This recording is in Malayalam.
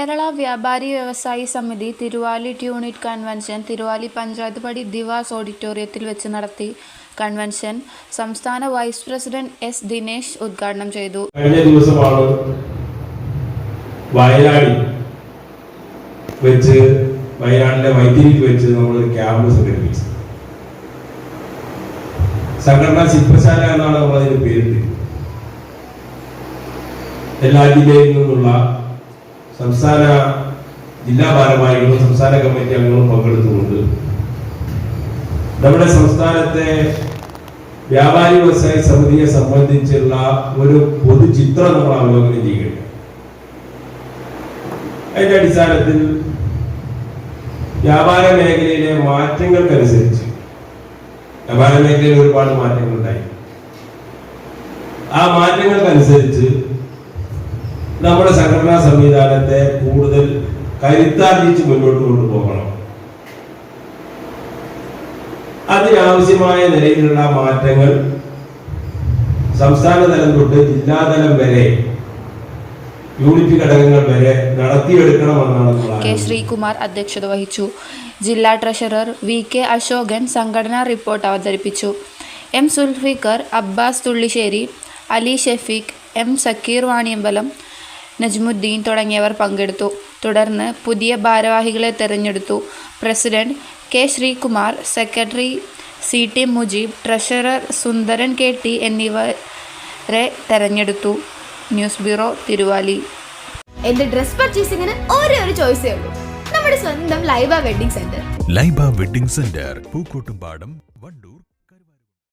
കേരള വ്യാപാരി വ്യവസായി സമിതി തിരുവാലി യൂണിറ്റ് കൺവെൻഷൻ തിരുവാലി പഞ്ചായത്ത് പടി ദിവാസ് ഓഡിറ്റോറിയത്തിൽ വെച്ച് നടത്തി കൺവെൻഷൻ സംസ്ഥാന വൈസ് പ്രസിഡന്റ് എസ് ദിനേശ് ഉദ്ഘാടനം ചെയ്തു. കഴിഞ്ഞ ദിവസമാണ് വയനാടിൽ വെച്ച് വയനാടിലെ വൈത്തിരിയിൽ വെച്ച് നമ്മൾ ക്യാമ്പ് സംഘടിപ്പിച്ചത്. സംഘടന ശില്പശാല എന്നാണ് നമ്മൾ അതിന് പേരിട്ടത് എല്ലാ ജില്ലയിൽ നിന്നുള്ള സംസ്ഥാന ജില്ലാ ഭാരവാഹികളും സംസ്ഥാന കമ്മിറ്റി അംഗങ്ങളും പങ്കെടുത്തുകൊണ്ട് നമ്മുടെ സംസ്ഥാനത്തെ വ്യാപാരി വ്യവസായ സമിതിയെ സംബന്ധിച്ചുള്ള ഒരു പൊതുചിത്രം നമ്മൾ അവലോകനം ചെയ്യുകയാണ്. അതിന്റെ അടിസ്ഥാനത്തിൽ വ്യാപാര മേഖലയിലെ മാറ്റങ്ങൾക്കനുസരിച്ച് വ്യാപാര മേഖലയിൽ ഒരുപാട് മാറ്റങ്ങൾ ഉണ്ടായി ആ മാറ്റങ്ങൾക്കനുസരിച്ച് നമ്മുടെ സംഘടനാ സംവിധാനത്തെ കൂടുതൽ കരുത്താർജിച്ച് മുന്നോട്ട് കൊണ്ടുപോകണം. അതിനാവശ്യമായ നിലയിലുള്ള മാറ്റങ്ങൾ സംസ്ഥാന തലം തൊട്ട് ജില്ലാതലം വരെ യൂണിറ്റ് ഘടകങ്ങൾ വരെ നടത്തിയെടുക്കണമെന്നാണ് കെ ശ്രീകുമാർ അധ്യക്ഷത വഹിച്ചു. ജില്ലാ ട്രഷറർ വി കെ അശോകൻ സംഘടനാ റിപ്പോർട്ട് അവതരിപ്പിച്ചു. എം സുൽഫിക്കർ അബ്ബാസ് തുള്ളിശ്ശേരി അലി ഷെഫീഖ് എം സക്കീർ വാണിയമ്പലം നജ്മുദ്ദീൻ തുടങ്ങിയവർ പങ്കെടുത്തു. തുടർന്ന് പുതിയ ഭാരവാഹികളെ തെരഞ്ഞെടുത്തു. President K Sreekumar secretary C T Mujeeb treasurer Sundaran K T എന്നിവരെ തെരഞ്ഞെടുത്തു. News bureau Thiruvali. എന്റെ ഡ്രസ് പർച്ചേസിംഗിന് ഒരേ ഒരു ചോയ്സേ ഉള്ളൂ. നമ്മുടെ സ്വന്തം Laiba wedding centre. Laiba wedding centre Pookkottumpadam Wandoor.